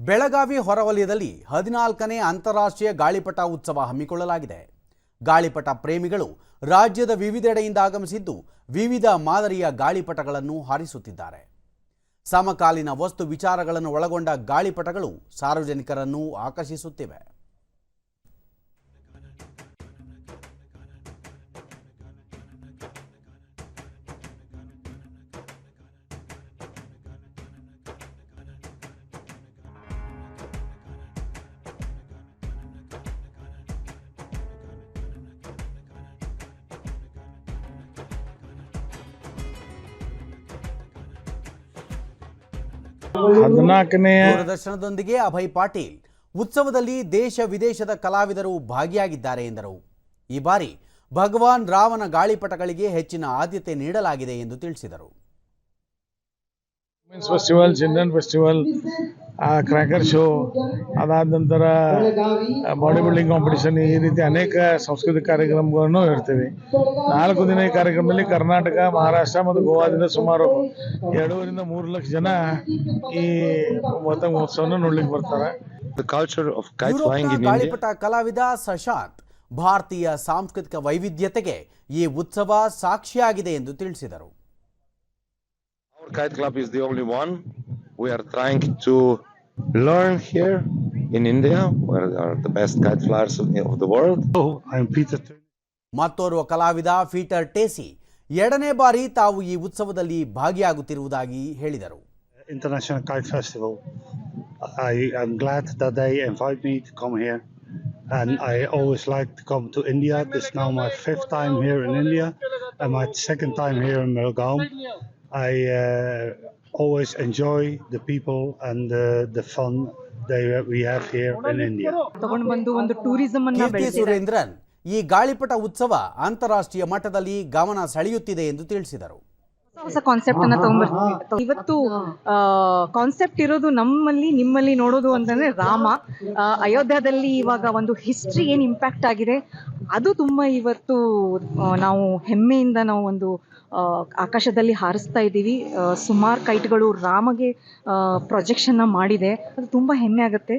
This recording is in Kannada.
ಬೆಳಗಾವಿ ಹೊರವಲಯದಲ್ಲಿ ಹದಿನಾಲ್ಕನೇ ಅಂತಾರಾಷ್ಟ್ರೀಯ ಗಾಳಿಪಟ ಉತ್ಸವ ಹಮ್ಮಿಕೊಳ್ಳಲಾಗಿದೆ. ಗಾಳಿಪಟ ಪ್ರೇಮಿಗಳು ರಾಜ್ಯದ ವಿವಿಧೆಡೆಯಿಂದ ಆಗಮಿಸಿದ್ದು ವಿವಿಧ ಮಾದರಿಯ ಗಾಳಿಪಟಗಳನ್ನು ಹಾರಿಸುತ್ತಿದ್ದಾರೆ. ಸಮಕಾಲೀನ ವಸ್ತು ವಿಚಾರಗಳನ್ನು ಒಳಗೊಂಡ ಗಾಳಿಪಟಗಳು ಸಾರ್ವಜನಿಕರನ್ನು ಆಕರ್ಷಿಸುತ್ತಿವೆ. ಹದಿನಾಲ್ಕನೇ ದೂರದರ್ಶನದೊಂದಿಗೆ ಅಭಯ್ ಪಾಟೀಲ್ ಉತ್ಸವದಲ್ಲಿ ದೇಶ ವಿದೇಶದ ಕಲಾವಿದರು ಭಾಗಿಯಾಗಿದ್ದಾರೆ ಎಂದರು. ಈ ಬಾರಿ ಭಗವಾನ್ ರಾಮನ ಗಾಳಿಪಟಗಳಿಗೆ ಹೆಚ್ಚಿನ ಆದ್ಯತೆ ನೀಡಲಾಗಿದೆ ಎಂದು ತಿಳಿಸಿದರು. Festival children festival cracker show ಅದಾದ ನಂತರ ಬಾಡಿ ಬಿಲ್ಡಿಂಗ್ ಕಾಂಪಿಟಿಷನ್ ಈ ರೀತಿ ಅನೇಕ ಸಾಂಸ್ಕೃತಿಕ ಕಾರ್ಯಕ್ರಮಗಳನ್ನು ಇರ್ತೀವಿ ನಾಲ್ಕು ದಿನ ಈ ಕಾರ್ಯಕ್ರಮದಲ್ಲಿ ಕರ್ನಾಟಕ ಮಹಾರಾಷ್ಟ್ರ ಮತ್ತು ಗೋವಾದಿಂದ ಸುಮಾರು ಎರಡೂವರಿಂದ ಮೂರು ಲಕ್ಷ ಜನ ಈ ಪತಂಗ ಮಹೋತ್ಸವವನ್ನು ನೋಡ್ಲಿಕ್ಕೆ ಬರ್ತಾರೆ. ಗಾಳಿಪಟ ಕಲಾವಿದ ಸಶಾಂತ್ ಭಾರತೀಯ ಸಾಂಸ್ಕೃತಿಕ ವೈವಿಧ್ಯತೆಗೆ ಈ ಉತ್ಸವ ಸಾಕ್ಷಿಯಾಗಿದೆ ಎಂದು ತಿಳಿಸಿದರು Our kite club is the only one. We are trying to learn here in India, where there are the best kite flyers of the world. Oh, I'm Peter. ಮತ್ತೋರ್ವ ಕಲಾವಿದ ಪೀಟರ್ ಟೇಸಿ ಎರಡನೇ ಬಾರಿ ತಾವು ಈ ಉತ್ಸವದಲ್ಲಿ ಭಾಗಿಯಾಗುತ್ತಿರುವುದಾಗಿ ಹೇಳಿದರು International Kite Festival. I am glad that they invite me to come here. And I always like to come to India. This is now my fifth time here in India and my second time here in Melgaum. I uh, always enjoy the people and the, the fun they, we have here in India. ತಗೊಂಡು ಬಂದು ಒಂದು ಟೂರಿಸಂ ಅನ್ನ ಕೀರ್ತಿ ಬೆಳೆಸಿದ್ದಾರೆ ಸುರೇಂದ್ರನ್ ಈ ಗಾಳಿಪಟ ಉತ್ಸವ ಅಂತಾರಾಷ್ಟ್ರೀಯ ಮಟ್ಟದಲ್ಲಿ ಗಮನ ಸೆಳೆಯುತ್ತಿದೆ ಎಂದು ತಿಳಿಸಿದರು ಹೊಸ ಹೊಸ ಕಾನ್ಸೆಪ್ಟ್ ಅನ್ನ ತಗೊಂಡ್ಬರ್ತೀವಿ ಇವತ್ತು ಕಾನ್ಸೆಪ್ಟ್ ಇರೋದು ನಮ್ಮಲ್ಲಿ ನಿಮ್ಮಲ್ಲಿ ನೋಡೋದು ಅಂತಂದ್ರೆ ರಾಮ. ಅಯೋಧ್ಯಾದಲ್ಲಿ ಇವಾಗ ಒಂದು ಹಿಸ್ಟ್ರಿ ಏನ್ ಇಂಪ್ಯಾಕ್ಟ್ ಆಗಿದೆ ಅದು ತುಂಬಾ ಇವತ್ತು ನಾವು ಹೆಮ್ಮೆಯಿಂದ ನಾವು ಒಂದು ಆ, ಆಕಾಶದಲ್ಲಿ ಹಾರಿಸ್ತಾ ಇದ್ದೀವಿ. ಸುಮಾರು ಕೈಟ್ಗಳು ರಾಮಗೆ ಪ್ರೊಜೆಕ್ಷನ್ ಮಾಡಿದೆ. ಅದು ತುಂಬಾ ಹೆಮ್ಮೆ ಆಗುತ್ತೆ.